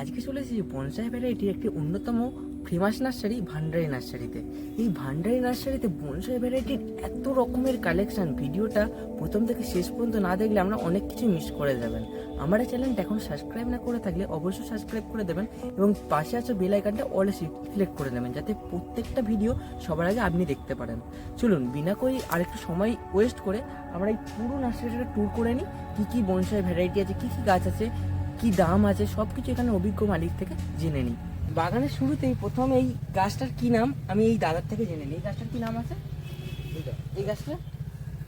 আজকে চলে এসেছি বনসাই ভ্যারাইটির একটি অন্যতম ফেমাস নার্সারি ভান্ডারি নার্সারিতে এই ভান্ডারি নার্সারিতে বনসাই ভ্যারাইটির এত রকমের কালেকশন ভিডিওটা প্রথম থেকে শেষ পর্যন্ত না দেখলে আমরা অনেক কিছু মিস করে যাবেন। আমার চ্যানেলটা এখন সাবস্ক্রাইব না করে থাকলে অবশ্যই সাবস্ক্রাইব করে দেবেন এবং পাশে আছে বেল আইকনটা অল সিলেক্ট করে নেবেন যাতে প্রত্যেকটা ভিডিও সবার আগে আপনি দেখতে পারেন। চলুন, বিনা করে আরেকটু সময় ওয়েস্ট করে আমরা এই পুরো নার্সারিটা ট্যুর করে নিই। কী কী বনসাই ভ্যারাইটি আছে, কী কী গাছ আছে কি দাম আছে সব কিছু এখানে অভিজ্ঞ মালিক থেকে জেনে নিই। বাগানের শুরুতেই প্রথম এই গাছটার কি নাম আমি এই দাদার থেকে জেনে নিই। এই গাছটার কি নাম আছে? এই গাছটা?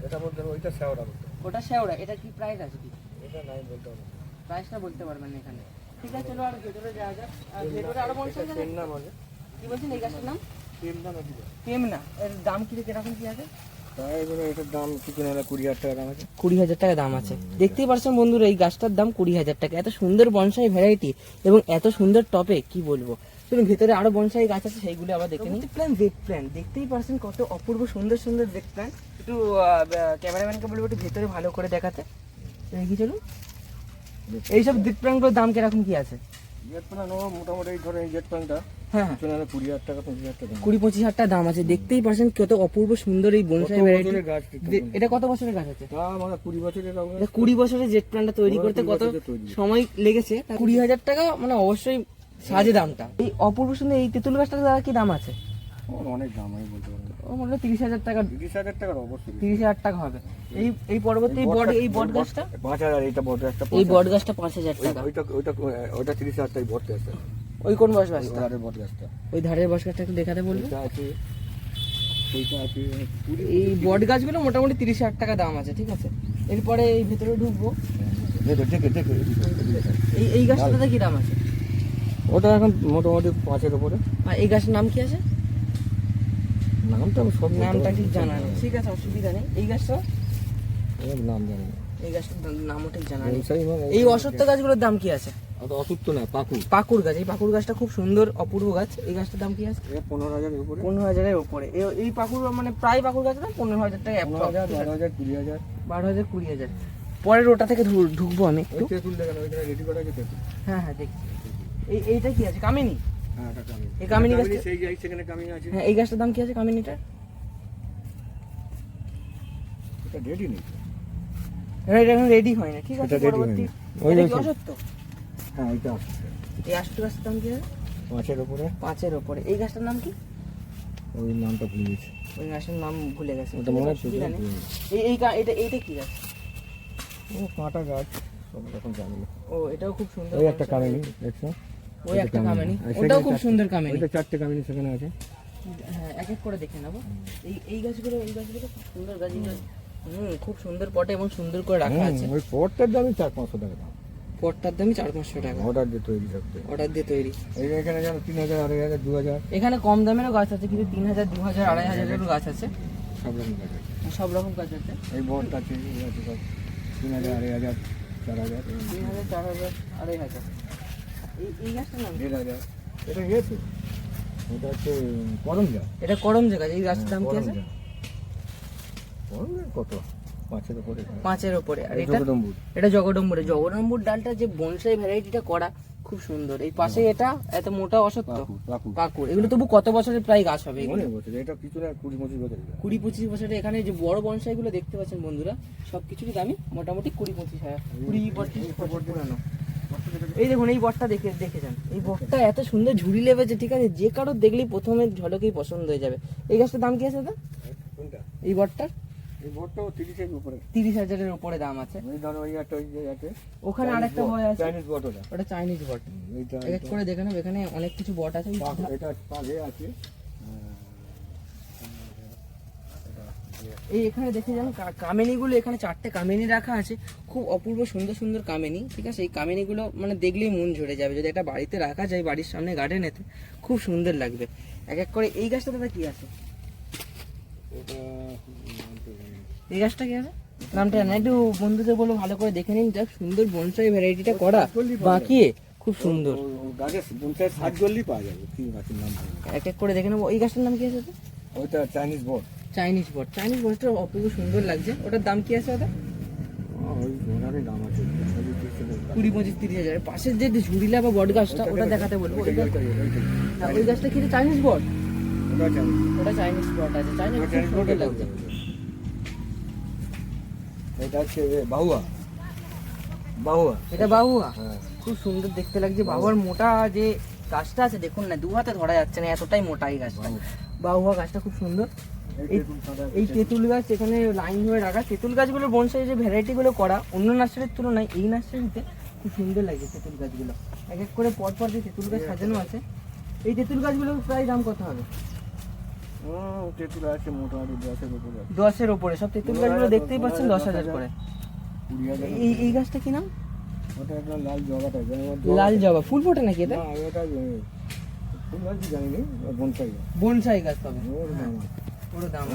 এটা বলতে ওইটা বলতে ওটা শেওড়া এটা কি প্রাইস আছে কি? এটা নাই বলতে হবে। প্রাইসটা বলতে পারবেন না এখানে। ঠিক আছে চলো আর ভেতরে যাওয়া যাক। আর ভেতরে আরও বলছেন আছে কি বলছেন এই গাছটার নাম? আছে পেমনা এর দাম কি কীরকম কি আছে? কুড়ি হাজার টাকা দাম আছে। কুড়ি হাজার টাকা দাম আছে। দেখতেই পারছেন বন্ধুরা এই গাছটার দাম কুড়ি হাজার টাকা। এত সুন্দর বনসাই ভ্যারাইটি এবং এত সুন্দর টপে কি বলব? চলুন ভেতরে আরও বনসাই গাছ আছে সেইগুলো আবার দেখে নিই। প্ল্যান প্ল্যান দেখতেই পারছেন কত অপূর্ব সুন্দর সুন্দর প্ল্যান একটু ক্যামেরাম্যানকে বলব একটু ভেতরে ভালো করে দেখাতে। দেখি চলুন? এইসব জেট প্ল্যানগুলোর দাম কীরকম কি আছে? জেট মোটামুটি এই ধরো এই জেট হ্যাঁ। হ্যাঁ কুড়ি হাজার টাকা পঁচিশ হাজার টাকা কুড়ি পঁচিশ হাজার টাকা দাম আছে। দেখতেই পারছেন কত অপূর্ব সুন্দর এই বনসাই ভ্যারাইটি। এটা কত বছরের গাছ আছে? কুড়ি বছরের কুড়ি বছরের জেট তৈরি করতে কত সময় লেগেছে? কুড়ি হাজার টাকা মানে অবশ্যই সাজে দামটা। এই অপূর্ব সুন্দর এই তেঁতুল গাছটা কি দাম আছে? ওর অনেক দাম আমি বলতে পারব ও মনে হয় তিরিশ হাজার টাকা তিরিশ হাজার টাকার অবশ্যই তিরিশ হাজার টাকা হবে। এই এই পরবর্তী বট এই বট গাছটা পাঁচ হাজার এইটা এই বট গাছটা পাঁচ হাজার টাকা। ওইটা ওইটা ওইটা তিরিশ হাজার টাকা বড় আছে। ওই কোন গাছটা গাছটা ওই ধারের গাছটা একটু দেখাতে বলব। এই বট গাছগুলো মোটামুটি তিরিশ হাজার টাকা দাম আছে ঠিক আছে? এরপরে এই ভেতরে ঢুকবো। এই এই গাছটাতে কি দাম আছে? ওটা এখন মোটামুটি পাঁচের উপরে। আর এই গাছের নাম কি আছে? নামটা আমি সব নামটা ঠিক। জানা নেই। ঠিক আছে অসুবিধা নেই। এই গাছটা? এর নাম জানি না। এই গাছটার নামও ঠিক জানা নেই। এই অসত্য গাছগুলোর দাম কি আছে? ওটা অসুস্থ না পাকু পাকুর গাছ। এই পাকুর গাছটা খুব সুন্দর অপূর্ব গাছ। এই গাছটার দাম কি আছে? পনেরো হাজারের উপরে। পনেরো হাজারের উপরে। এই- এই পাকুর মানে প্রায় পাকুর গাছের দাম পনেরো হাজার টাকা পনেরো হাজার বারো হাজার কুড়ি হাজার। বারো হাজার কুড়ি হাজার। পরের ওটা থেকে ঢুকবো আমি একটু। হ্যাঁ হ্যাঁ দেখছি। এই এইটা কি আছে? কামিনী? এই কামিনী কামিনী গাছটা- সেই যাই সেখানে কামিনী আছে। হ্যাঁ এই গাছটার দাম কি আছে কামিনীটার? এটা রেডি নেই এটা এটা এখন রেডি হয় না ঠিক আছে পরবর্তী ওই অসত্য? হ্যাঁ ওইটা এই আষ্ট গাছটার দাম কি আছে? পাঁচের উপরে। পাঁচের উপরে। এই গাছটার নাম কি? ওই নামটা ভুলে গেছি। ওই গাছের নাম ভুলে গেছে। ওটা মনে হচ্ছে নেই। এই এই এটা এইটা কি গাছ? ও কাঁটা গাছ। সব রকম জানি ও এটাও খুব সুন্দর ওই একটা কামিনী দেখছ? ওই একটা কামিনী? ওটাও খুব সুন্দর কামিনী। ওইটা চারটে কামিনী সেখানে আছে। হ্যাঁ এক এক করে দেখে নেব। এই এই গাছগুলো এই গাছগুলো খুব সুন্দর গাছ। হুম খুব সুন্দর পটে এবং সুন্দর করে রাখা আছে। ওই পটটার দামই চার পাঁচশো টাকা দাম। পটটার দামই চার পাঁচশো টাকা। অর্ডার দিয়ে তৈরি অর্ডার দিয়ে। তৈরি। এখানে যেন তিন হাজার আড়াই হাজার দু হাজার। এখানে কম দামেরও গাছ আছে কিন্তু তিন হাজার দু হাজার আড়াই হাজারেরও গাছ আছে। সব রকম গাছ আছে। সব রকম গাছ আছে। এই বট আছে এই আছে তিন হাজার আড়াই হাজার চার হাজার। তিন হাজার চার হাজার আড়াই হাজার। এটা গেছে এটা হচ্ছে করম এটা করম গাছ এই গাছটার দাম কি আছে? করম কত? পাঁচের উপরে। পাঁচের ওপরে আর এই এটা? জগডম্বুরে জগডম্বুর ডালটা যে বনসাই ভ্যারাইটিটা করা খুব সুন্দর। এই পাশে এটা এত মোটা অসত্য। পাকু এগুলো তবু কত বছরের? প্রায় গাছ হবে অনেক বছর এটা কিছু না কুড়ি পঁচিশ বছর কুড়ি পঁচিশ বছরের এখানে যে বড় বনসাইগুলো দেখতে পাচ্ছেন বন্ধুরা সব কিছুরই দামই মোটামুটি কুড়ি পঁচিশ হাজার। কুড়ি পঁচিশ বছর পুরানো এই দেখুন এই বটটা দেখে দেখে যান। এই বটটা এত সুন্দর ঝুড়ি লেবেছে ঠিক আছে যে কারোর দেখলেই প্রথমে ঝলকেই পছন্দ হয়ে যাবে। এই গাছটার দাম কি আছে দাদা? এই বটটার? এই বটটাও তিরিশের উপরে। তিরিশ হাজারের উপরে দাম আছে। ওই ধরো ওই একটা ওই যে আছে ওখানে আরেকটা বয় আছে। চাইনিজ বট ওটা। ওটা চাইনিজ বট। এক করে দেখে নেব এখানে অনেক কিছু বট আছে। এটা আছে। এই এখানে দেখে যান কামিনীগুলো এখানে চারটে কামিনী রাখা আছে। খুব অপূর্ব সুন্দর সুন্দর কামিনী ঠিক আছে? এই কামিনীগুলো মানে দেখলেই মন ঝরে যাবে। যদি এটা বাড়িতে রাখা যায় বাড়ির সামনে গার্ডেনেতে খুব সুন্দর লাগবে। এক এক করে এই গাছটা দাদা কি আছে। এই গাছটা কি আছে? নামটা না। একটু বন্ধুদের বলো ভালো করে দেখে নিন। যা সুন্দর বনসাই ভ্যারাইটিটা করা বাঁকিয়ে খুব সুন্দর। গাছের সাত জলদি পাওয়া যাবে কি গাছের নাম। এক এক করে দেখে নেব। এই গাছটার নাম কি আছে? ওইটা Chinese bot Chinese bot Chinese বটটা অপূর্ব সুন্দর লাগছে। ওটার দাম কি আছে ওটা। কুড়ি পঁচিশ তিরিশ হাজার। পাশের যে ঝুড়িলা বা বট গাছটা ওটা দেখাতে বলব। ওই গাছ- ওই গাছটা কি চাইনিজ বট ওটা চাইনিজ বট আছে। চাইনিজ সুন্দর লাগছে। এটা হচ্ছে বাহুয়া। বাহুয়া। এটা বাহুয়া? হ্যাঁ। খুব সুন্দর দেখতে লাগছে। বাহুয়ার মোটা যে গাছটা আছে দেখুন না দু হাতে ধরা যাচ্ছে না এতটাই মোটা এই গাছটা। বাহুয়া গাছটা খুব সুন্দর। এই- তেঁতুল গাছ এখানে লাইন ধরে রাখা তেঁতুল গাছগুলো বনসাই যে ভ্যারাইটিগুলো করা অন্য নার্সারির তুলনায় এই নার্সারিতে খুব সুন্দর লাগে তেঁতুল গাছগুলো। এক এক করে পর পর যে তেঁতুল গাছ সাজানো আছে এই তেঁতুল গাছগুলো প্রায় দাম কত হবে? তেঁতুল আছে মোটামুটি দশের উপরে দশের ওপরে সব তেঁতুল গাছগুলো দেখতেই পাচ্ছেন দশ হাজার করে। এই এই গাছটা কি নাম? ওটা একটা লাল জগাটা লাল জবা ফুল ফোটে নাকি এটা না এটা ফুল গাছ জানি নি বনসাই গাছ। বনসাই গাছ তবে দাম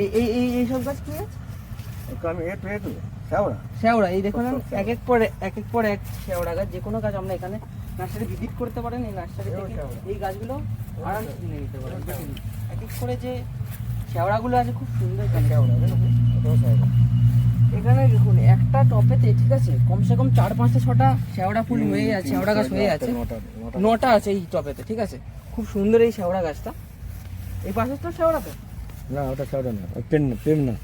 এই এই এই এইসব গাছ কি শেওড়া। এই দেখুন এক এক পর এক এক পর এক শেওড়া গাছ যে কোনো গাছ আমরা এখানে নার্সারি ভিজিট করতে পারেন এই নার্সারি থেকে এই গাছগুলো আরামসে কিনে নিতে পারেন এক এক করে যে শেওড়াগুলো আছে খুব সুন্দর শেওড়া এখানে দেখুন একটা টপেতে ঠিক আছে কমসে কম চার পাঁচটা ছটা শেওড়া ফুল হয়ে আছে শেওড়া গাছ হয়ে আছে। নটা আছে এই টপেতে ঠিক আছে? খুব সুন্দর এই শেওড়া গাছটা। এই পাশে তো শেওড়া তো? না ওটা শ্যাওড়া না পেন না না।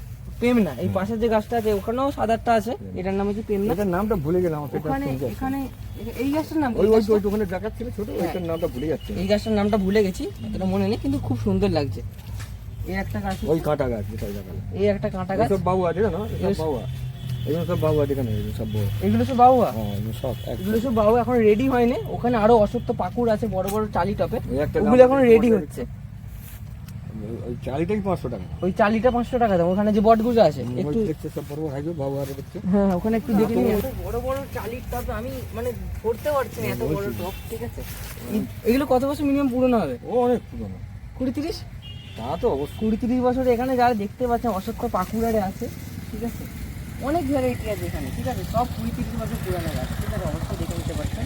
পেমনা এই পাশের যে গাছটা আছে ওখানেও সাদারটা আছে এটার নাম হচ্ছে পেমনা এটার নামটা ভুলে গেলাম ওখানে এখানে এই গাছটার নাম ওই ওই ওই ওখানে দেখাচ্ছিল ছোট ওইটার নামটা ভুলে যাচ্ছে। এই গাছটার নামটা ভুলে গেছি অতটা মনে নেই কিন্তু খুব সুন্দর লাগছে। এই একটা গাছ ওই কাঁটা গাছ যেটা এই একটা কাঁটা গাছ। সব বাবু আছে বাবু এগুলো সব বাবু আছে এখানে এগুলো সব বাবু এগুলো সব বাউয়া হ্যাঁ সব এগুলো সব বাউয়া এখন রেডি হয়নি। ওখানে আরও অসত্য পাকুর আছে বড় বড় চালি টপে। একটা ওগুলো এখন রেডি হচ্ছে। ওই চালিটাই পাঁচশো টাকা। ওই চালিটা পাঁচশো টাকা দাম ওখানে যে বটগুলো আছে একটু দেখছে সব বড় বড় বাবু আর হ্যাঁ ওখানে একটু দেখে নিয়ে বড় বড় চালির টপ আমি মানে ধরতে পারছি না এত বড় টপ ঠিক আছে? এগুলো কত বছর মিনিমাম পুরনো হবে? ও অনেক পুরনো। কুড়ি তিরিশ? তা তো অবশ্যই। কুড়ি তিরিশ বছর এখানে যারা দেখতে পাচ্ছেন অসত্য পাকুড়ারে আছে ঠিক আছে? অনেক ভ্যারাইটি আছে এখানে ঠিক আছে? সব কুড়ি তিরিশ বছর পুরানো গাছ ঠিক আছে? অবশ্যই দেখে নিতে পারছেন।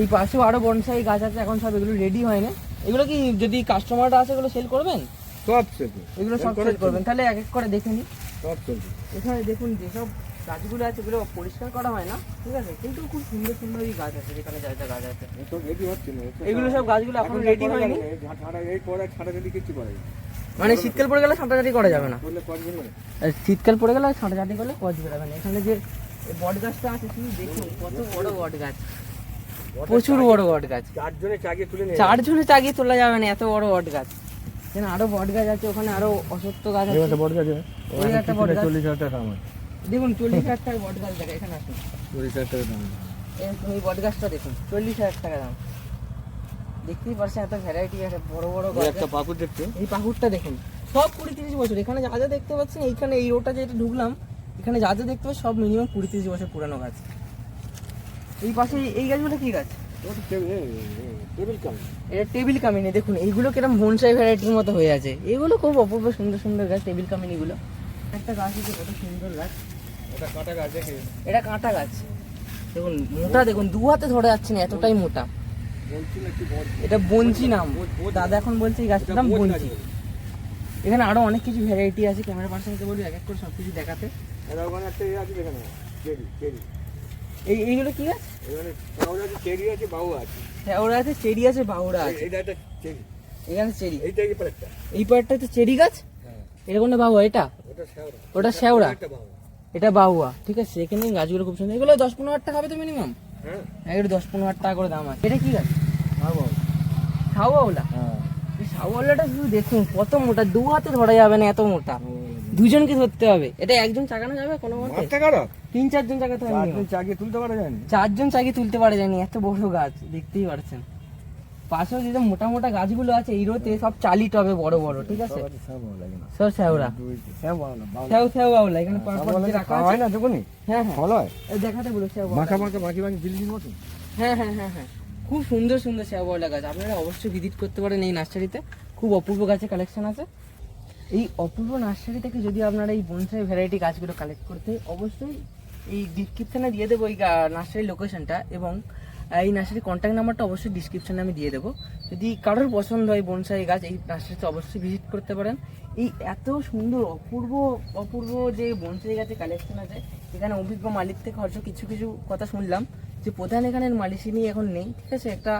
এই পাশেও আরও বনসাই গাছ আছে এখন সব এগুলো রেডি হয় না এগুলো কি যদি কাস্টমাররা আছে এগুলো সেল করবেন? সব সেটু এগুলো সব সেল করবেন। তাহলে এক এক করে দেখে নিই সব চলছে এখানে দেখুন যেসব গাছগুলো আছে এগুলো পরিষ্কার করা হয় না ঠিক আছে? কিন্তু খুব সুন্দর সুন্দর এই গাছ আছে যেখানে যা যা গাছ আছে। এসব রেডি হচ্ছে না এগুলো সব গাছগুলো এখন রেডি হয়নি। এই পরে ছাড়া যদি কিছু করে মানে শীতকাল পড়ে গেলে ছাঁটাছাটি করা যাবে না। শীতকাল পড়ে গেলে ছাঁটাছাটি করলে কচ বেরোবে না। এখানে যে বট গাছটা আছে তুমি দেখুন কত বড় বট গাছ। প্রচুর বড় বট গাছ। চারজনে চাগিয়ে তুলে চারজনে চাগিয়ে তোলা যাবে না এত বড় বট গাছ। এখানে আরও বট গাছ আছে ওখানে আরও অসত্য গাছ আছে। একটা গাছ ওই একটা বট গাছ। চল্লিশ হাজার টাকা দেখুন চল্লিশ হাজার টাকা বট গাছ দেখা এখানে আসুন। চল্লিশ হাজার টাকা দাম এই বট গাছটা দেখুন চল্লিশ হাজার টাকা দাম। দেখতেই পারছেন এত ভ্যারাইটি আছে বড় বড় গাছ একটা পাকুর দেখছ এই পাকুড়টা দেখুন সব কুড়ি তিরিশ বছর। এখানে যা যা দেখতে পাচ্ছেন এইখানে এই রোডটা যেটা ঢুকলাম এখানে যা যা দেখতে পাচ্ছি সব মিনিমাম কুড়ি তিরিশ বছর পুরানো গাছ। এই পাশে এই- গাছগুলো কি গাছ? এটা টেবিল কামিনী। দেখুন এইগুলো কিরম বনসাই ভ্যারাইটির মতো হয়ে আছে। এগুলো খুব অপূর্ব সুন্দর সুন্দর গাছ টেবিল কামিনীগুলো। একটা গাছ আছে কত সুন্দর গাছ। ওটা কাঁটা গাছ দেখে। এটা কাঁটা গাছ। দেখুন মোটা দেখুন দু হাতে ধরে যাচ্ছে না এতটাই মোটা। বলছি না কি বল এটা বঞ্চি নাম। দাদা এখন বলছে এই গাছটার নাম বঞ্চি এখানে আরও অনেক কিছু ভ্যারাইটি আছে। ক্যামেরা পার্সনকে বলি এক এক করে সব কিছু দেখাতে। এরা ওখানে একটা ইয়ে আছে দেখে না চেরি চেরি এই এইগুলো কি গাছ? এখানে পাউডার আছে চেরি আছে আছে। ওরা আছে চেরি আছে বাউরা আছে। একটা চেরি। এখানে চেরি। এইটা কি পারেকটা এই হচ্ছে চেরি গাছ? হ্যাঁ। বাহুয়া এটা? ওটা শ্যাওড়া ওটা এটা বাহুয়া ঠিক আছে এখানে গাছগুলো খুব সুন্দর। এগুলো দশ পনেরো হাজার টাকা হবে তো মিনিমাম হ্যাঁ। এগুলো দশ পনেরো হাজার টাকা করে দাম আছে। এটা কি গাছ? হ্যাঁ। হ্যাঁ সাউওয়ালাটা শুধু দেখুন কত মোটা দু হাতে ধরা যাবে না এত মোটা। দুজনকে ধরতে হবে। এটা একজন চাকানো যাবে কোনো মতে। মাথা খারাপ তিন চারজন চাকাতে হবে। চারজন তুলতে পারা যায় না চারজন চাকিয়ে তুলতে পারে জানি এত বড় গাছ দেখতেই পারছেন। পাশেও যে মোটা মোটা গাছগুলো আছে এই রোতে সব চালি টবে বড় বড় ঠিক আছে? সব শ্যাও শ্যাও বাউলা এখানে রাখা হয় না দেখুনি হ্যাঁ হ্যাঁ। হয়। দেখাতে বলো শ্যাও। মাখা মাখা মাখি মাখি বিল্ডিং মতো হ্যাঁ হ্যাঁ হ্যাঁ হ্যাঁ। খুব সুন্দর সুন্দর শ্যাও বাউলা গাছ আপনারা অবশ্যই ভিজিট করতে পারেন এই নার্সারিতে। খুব অপূর্ব গাছের কালেকশন আছে। এই অপূর্ব নার্সারি থেকে যদি আপনারা এই বনসাই ভ্যারাইটি গাছগুলো কালেক্ট করতে, অবশ্যই এই ডিসক্রিপশনে দিয়ে দেবো এই নার্সারির লোকেশনটা এবং এই নার্সারির কন্ট্যাক্ট নাম্বারটা অবশ্যই ডিসক্রিপশনে আমি দিয়ে দেবো। যদি কারোর পছন্দ হয় বনসাই গাছ, এই নার্সারিতে অবশ্যই ভিজিট করতে পারেন। এই এত সুন্দর, অপূর্ব অপূর্ব যে বনসাই গাছের কালেকশন আছে, এখানে অভিজ্ঞ মালিক থেকে হয়তো কিছু কিছু কথা শুনলাম যে প্রধান এখানের মালিসিনী এখন নেই, ঠিক আছে? একটা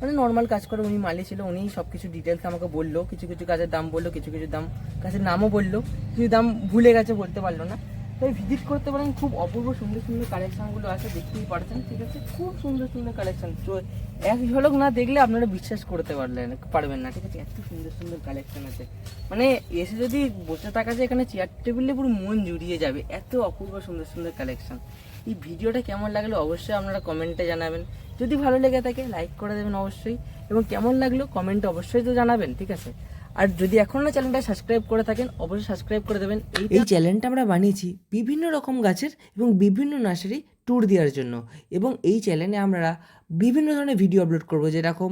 মানে নর্মাল কাজ করে, উনি মালি ছিল উনি সব কিছু ডিটেলস আমাকে বলল, কিছু কিছু কাজের দাম বলল, কিছু কিছু দাম, কাজের নামও বলল, কিছু দাম ভুলে গেছে বলতে পারল না। তাই ভিজিট করতে পারেন, খুব অপূর্ব সুন্দর সুন্দর কালেকশনগুলো আছে, দেখতেই পারছেন, ঠিক আছে? খুব সুন্দর সুন্দর কালেকশন এক ঝলক না দেখলে আপনারা বিশ্বাস করতে পারলেন, পারবেন না, ঠিক আছে? এত সুন্দর সুন্দর কালেকশন আছে। মানে এসে যদি বসে থাকা যায়, এখানে চেয়ার টেবিলে পুরো মন জুড়িয়ে যাবে, এত অপূর্ব সুন্দর সুন্দর কালেকশন এই ভিডিওটা কেমন লাগল অবশ্যই আপনারা কমেন্টে জানাবেন। যদি ভালো লেগে থাকে লাইক করে দেবেন অবশ্যই। এবং কেমন লাগল কমেন্ট অবশ্যই তো জানাবেন ঠিক আছে? আর যদি এখনও চ্যানেলটা সাবস্ক্রাইব করে থাকেন অবশ্যই সাবস্ক্রাইব করে দেবেন। এই এই চ্যানেলটা আমরা বানিয়েছি বিভিন্ন রকম গাছের এবং বিভিন্ন নার্সারি ট্যুর দেওয়ার জন্য। এবং এই চ্যানেলে আমরা বিভিন্ন ধরনের ভিডিও আপলোড করব যেরকম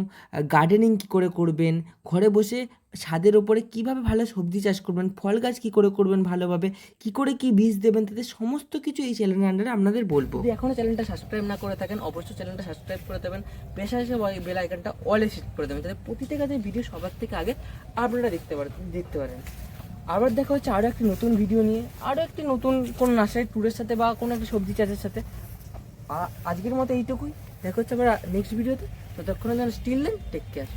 গার্ডেনিং কী করে করবেন ঘরে বসে ছাদের ওপরে কীভাবে ভালো সবজি চাষ করবেন, ফল গাছ কী করে করবেন ভালোভাবে, কি করে কি বীজ দেবেন তাদের সমস্ত কিছু এই চ্যানেলের আন্ডারে আপনাদের বলব। যদি এখনও চ্যানেলটা সাবস্ক্রাইব না করে থাকেন, অবশ্যই চ্যানেলটা সাবস্ক্রাইব করে দেবেন পেশা হিসেবে বেল আইকনটা অলে সেট করে দেবেন তাহলে প্রতিটা কাজের ভিডিও সবার থেকে আগে আপনারা দেখতে পারেন দেখতে পারেন। আবার দেখা হচ্ছে আরও একটি নতুন ভিডিও নিয়ে আরও একটি নতুন কোনো নার্সারি ট্যুরের সাথে বা কোনো একটা সবজি চাষের সাথে। আজকের মতো এইটুকুই। দেখা হচ্ছে আবার নেক্সট ভিডিওতে ততক্ষণে যেন স্টিল নেন টেক কেয়ার